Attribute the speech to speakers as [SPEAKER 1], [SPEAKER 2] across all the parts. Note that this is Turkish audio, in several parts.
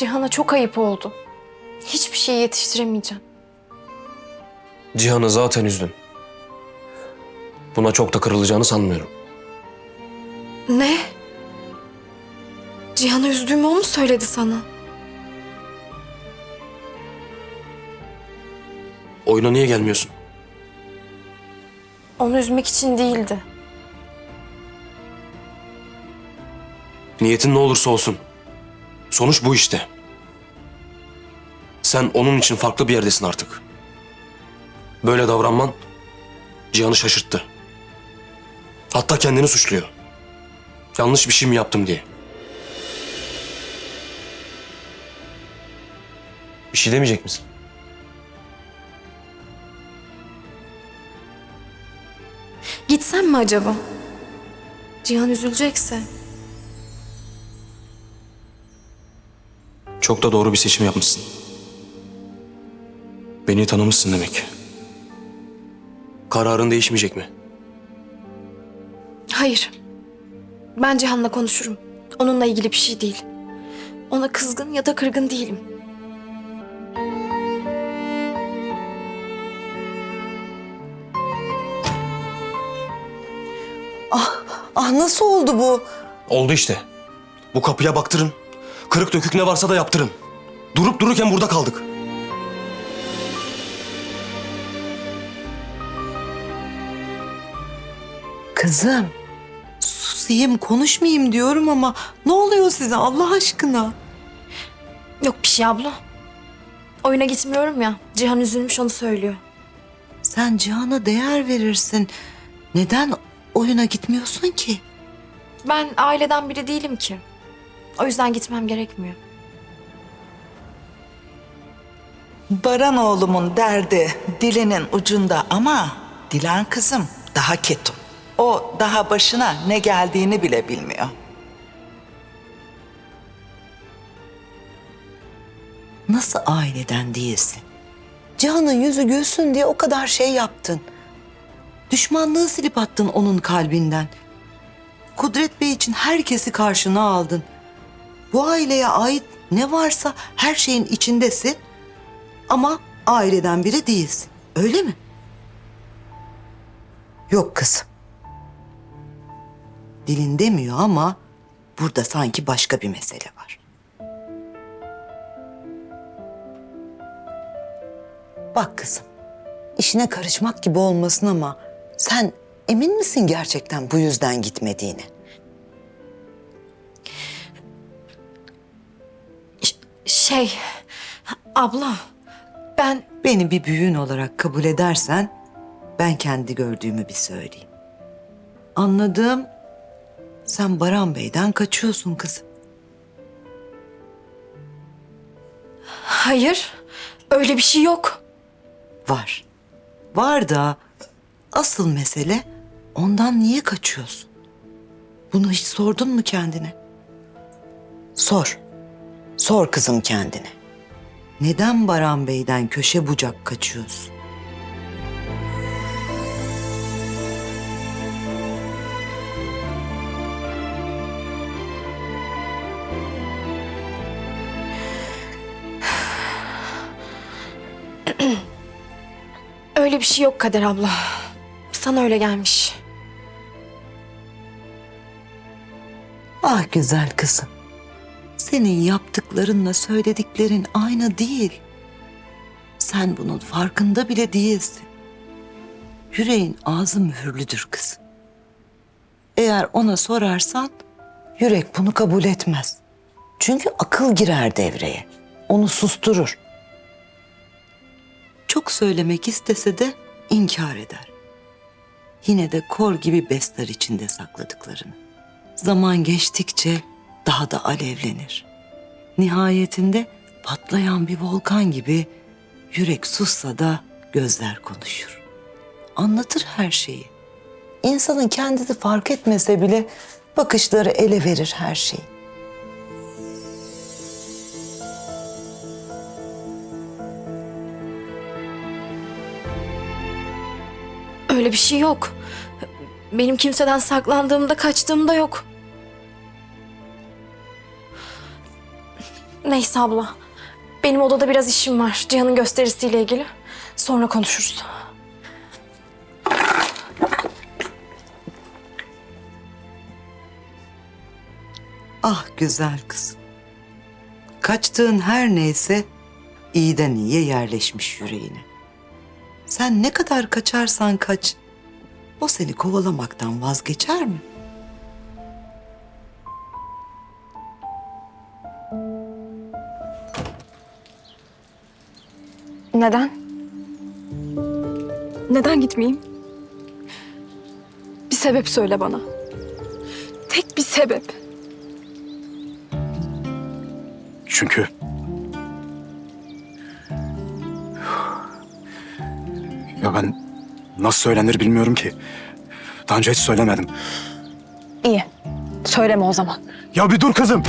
[SPEAKER 1] Cihan'a çok ayıp oldu. Hiçbir şey yetiştiremeyeceğim.
[SPEAKER 2] Cihan'ı zaten üzdün. Buna çok da kırılacağını sanmıyorum.
[SPEAKER 1] Ne? Cihan'ı üzdüğümü o mu söyledi sana?
[SPEAKER 2] Oyuna niye gelmiyorsun?
[SPEAKER 1] Onu üzmek için değildi.
[SPEAKER 2] Niyetin ne olursa olsun. Sonuç bu işte. Sen onun için farklı bir yerdesin artık. Böyle davranman Cihan'ı şaşırttı. Hatta kendini suçluyor. Yanlış bir şey mi yaptım diye. Bir şey demeyecek misin?
[SPEAKER 1] Gitsem mi acaba? Cihan üzülecekse.
[SPEAKER 2] Çok da doğru bir seçim yapmışsın. Beni tanımışsın demek. Kararın değişmeyecek mi?
[SPEAKER 1] Hayır. Ben Cihan'la konuşurum. Onunla ilgili bir şey değil. Ona kızgın ya da kırgın değilim.
[SPEAKER 3] Ah nasıl oldu bu?
[SPEAKER 2] Oldu işte. Bu kapıya baktırın. Kırık dökük ne varsa da yaptırın. Durup dururken burada kaldık.
[SPEAKER 3] Kızım. Susayım konuşmayayım diyorum ama ne oluyor size Allah aşkına?
[SPEAKER 1] Yok bir şey abla. Oyuna gitmiyorum ya. Cihan üzülmüş onu söylüyor.
[SPEAKER 3] Sen Cihan'a değer verirsin. Neden oyuna gitmiyorsun ki?
[SPEAKER 1] Ben aileden biri değilim ki. O yüzden gitmem gerekmiyor.
[SPEAKER 4] Baran oğlumun derdi dilinin ucunda ama Dilan kızım daha ketum. O daha başına ne geldiğini bile bilmiyor.
[SPEAKER 3] Nasıl aileden değilsin? Cihan'ın yüzü gülsün diye o kadar şey yaptın. Düşmanlığı silip attın onun kalbinden. Kudret Bey için herkesi karşına aldın. Bu aileye ait ne varsa her şeyin içindesin. Ama aileden biri değilsin. Öyle mi? Yok kızım. Dilin demiyor ama burada sanki başka bir mesele var. Bak kızım, işine karışmak gibi olmasın ama sen emin misin gerçekten bu yüzden gitmediğini?
[SPEAKER 1] Şey, abla ben
[SPEAKER 3] Beni bir büyüğün olarak kabul edersen ben kendi gördüğümü bir söyleyeyim. Anladığım sen Baran Bey'den kaçıyorsun kızım.
[SPEAKER 1] hayır öyle bir şey yok.
[SPEAKER 3] Var. Var da asıl mesele ondan niye kaçıyorsun? Bunu hiç sordun mu kendine? Sor. Sor kızım kendine. Neden Baran Bey'den köşe bucak kaçıyorsun?
[SPEAKER 1] Öyle bir şey yok Kader abla. Sana öyle gelmiş.
[SPEAKER 3] Ah güzel kızım. Senin yaptıklarınla söylediklerin aynı değil. Sen bunun farkında bile değilsin. Yüreğin ağzı mühürlüdür kızım. Eğer ona sorarsan yürek bunu kabul etmez. Çünkü akıl girer devreye. Onu susturur. Çok söylemek istese de inkar eder. Yine de kor gibi besler içinde sakladıklarını. Zaman geçtikçe daha da alevlenir. Nihayetinde patlayan bir volkan gibi yürek sussa da gözler konuşur. Anlatır her şeyi. İnsanın kendisi fark etmese bile bakışları ele verir her şeyi.
[SPEAKER 1] Öyle bir şey yok. Benim kimseden saklandığımda, kaçtığımda yok. Neyse abla. Benim odada biraz işim var. Cihan'ın gösterisiyle ilgili. Sonra konuşuruz.
[SPEAKER 3] Ah güzel kızım. Kaçtığın her neyse iyiden iyiye yerleşmiş yüreğine. Sen ne kadar kaçarsan kaç, o seni kovalamaktan vazgeçer mi?
[SPEAKER 5] Neden? Neden gitmeyeyim? Bir sebep söyle bana. Tek bir sebep.
[SPEAKER 6] Çünkü... Ya ben nasıl söylenir bilmiyorum ki. Daha önce hiç söylemedim.
[SPEAKER 5] İyi. Söyleme o zaman.
[SPEAKER 6] Ya bir dur kızım.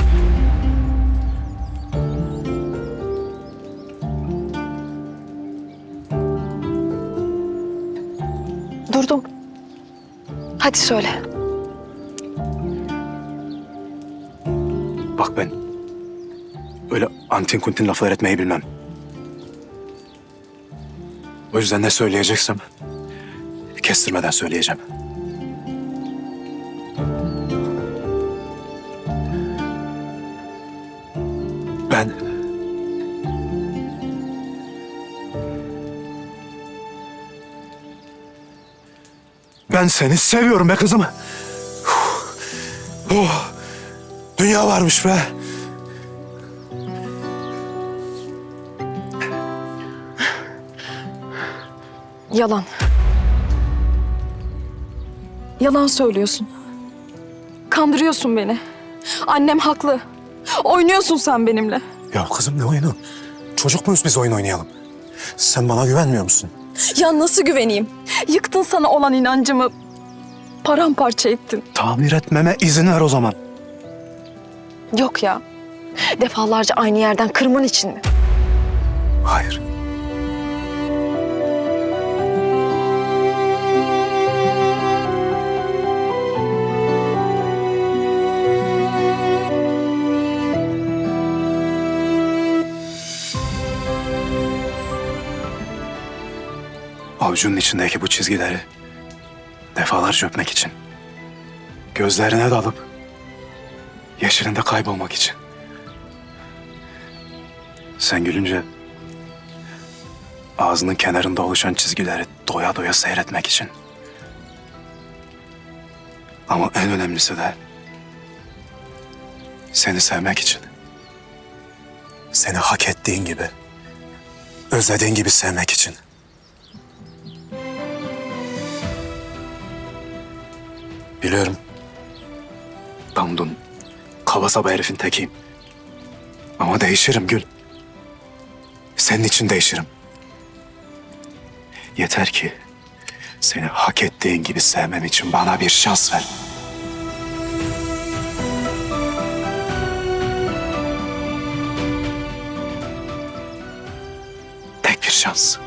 [SPEAKER 5] Hadi söyle.
[SPEAKER 6] Bak ben öyle antin kuntin laflar etmeyi bilmem. O yüzden ne söyleyeceksem kestirmeden söyleyeceğim. Ben Ben seni seviyorum be kızım. Oh, dünya varmış be.
[SPEAKER 5] Yalan. Yalan söylüyorsun. Kandırıyorsun beni. Annem haklı. Oynuyorsun sen benimle.
[SPEAKER 6] Ya kızım ne oyunu? Çocuk muyuz biz oyun oynayalım? Sen bana güvenmiyor musun?
[SPEAKER 5] Ya nasıl güveneyim? Yıktın sana olan inancımı. Paramparça ettin.
[SPEAKER 6] Tamir etmeme izin ver o zaman.
[SPEAKER 5] Yok ya. Defalarca aynı yerden kırman için mi?
[SPEAKER 6] Hayır. Avucunun içindeki bu çizgileri defalarca öpmek için. Gözlerine dalıp yeşilinde kaybolmak için. Sen gülünce ağzının kenarında oluşan çizgileri doya doya seyretmek için. Ama en önemlisi de seni sevmek için. Seni hak ettiğin gibi, özlediğin gibi sevmek için. Biliyorum. Damdun, kaba saba herifin tekiyim. Ama değişirim Gül. Senin için değişirim. Yeter ki seni hak ettiğin gibi sevmem için bana bir şans ver. Tek bir şans.